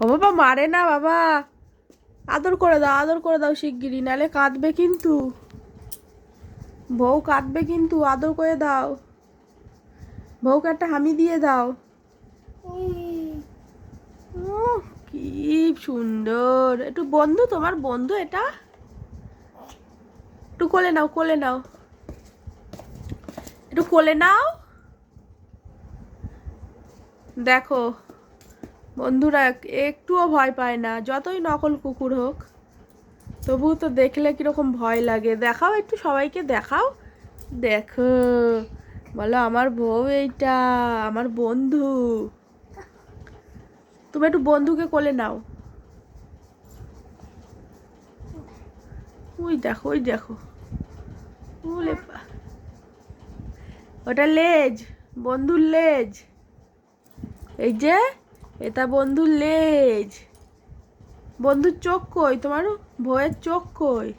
ও বাবা মারে না বাবা। আদর করে দাও, আদর করে দাও শিগগিরি নালে কাঁদবে কিন্তু। বউ কাঁদবে কিন্তু, আদর করে দাও। বউকে একটা হামি দিয়ে দাও। কি সুন্দর। একটু বন্ধু, তোমার বন্ধু এটা? একটু কোলে নাও কোলে নাও। একটু কোলে নাও। দেখো বন্ধুরা, একটুও ভয় পায় না, যতই নকল কুকুর হোক। তবুও তো দেখলে কীরকম ভয় লাগে। দেখাও একটু সবাইকে, দেখাও। দেখো, বলো আমার বউ এইটা, আমার বন্ধু। তুমি একটু বন্ধুকে কোলে নাও। ওই দেখো ওই দেখো। ওটা লেজ, বন্ধুর লেজ। এই যে এটা বন্ধুর লেজ। বন্ধুর চোখ কই? তোমার ভয়ের চোখ কই?